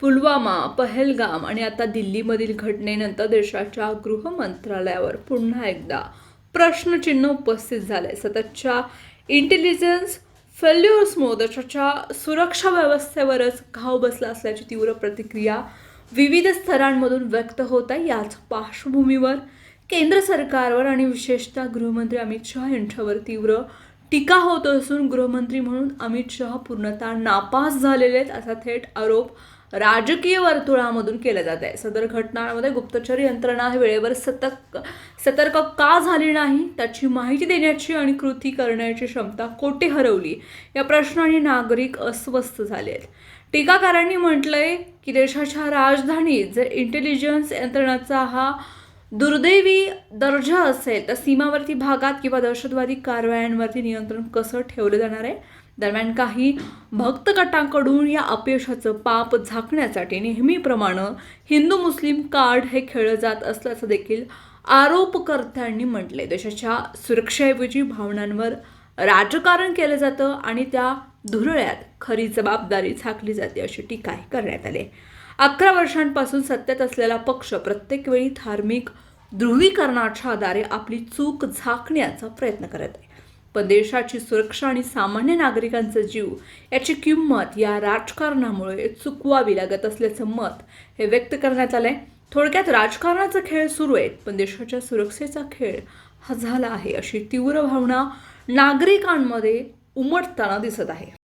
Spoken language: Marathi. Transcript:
पुलवामा पहलगाम आणि आता दिल्लीमधील घटनेनंतर देशाच्या गृह मंत्रालयावर पुन्हा एकदा प्रश्नचिन्ह उपस्थित झालंय. सततच्या इंटेलिजन्स फेल्युअर्समुळे देशाच्या सुरक्षा व्यवस्थेवरच घाव बसला असल्याची तीव्र प्रतिक्रिया विविध स्तरांमधून व्यक्त होत आहे. याच पार्श्वभूमीवर केंद्र सरकारवर आणि विशेषतः गृहमंत्री अमित शहा यांच्यावर तीव्र टीका होत असून गृहमंत्री म्हणून अमित शहा पूर्णतः नापास झालेले आहेत असा थेट आरोप राजकीय वर्तुळामधून केल्या जात आहे. सदर घटनांमध्ये गुप्तचर यंत्रणा वेळेवर सतर्क सतर्क का झाली नाही त्याची माहिती देण्याची आणि कृती करण्याची क्षमता कोठे हरवली या प्रश्नाने नागरिक अस्वस्थ झाले आहेत. टीकाकारांनी म्हटलंय की देशाच्या राजधानीत जर इंटेलिजन्स यंत्रणाचा हा दुर्दैवी दर्जा असेल तर सीमावर्ती भागात किंवा दहशतवादी कारवायांवरती नियंत्रण कसं ठेवलं जाणार आहे? दरम्यान काही भक्त गटांकडून या अपयशाचं पाप झाकण्यासाठी नेहमीप्रमाणे हिंदू मुस्लिम कार्ड हे खेळलं जात असल्याचं देखील आरोपकर्त्यांनी म्हटले देशाच्या सुरक्षेऐवजी भावनांवर राजकारण केलं जातं आणि त्या धुरळ्यात खरी जबाबदारी झाकली जाते अशी टीकाही करण्यात आली. अकरा वर्षांपासून सत्तेत असलेला पक्ष प्रत्येक वेळी धार्मिक ध्रुवीकरणाच्या आधारे आपली चूक झाकण्याचा प्रयत्न करत आहे. पण देशाची सुरक्षा आणि सामान्य नागरिकांचा जीव याची किंमत या राजकारणामुळे चुकवावी लागत असल्याचं मत हे व्यक्त करण्यात आलंय. थोडक्यात राजकारणाचा खेळ सुरू आहे पण देशाच्या सुरक्षेचा खेळ हा झाला आहे अशी तीव्र भावना नागरिकांमध्ये उमटताना दिसत आहे.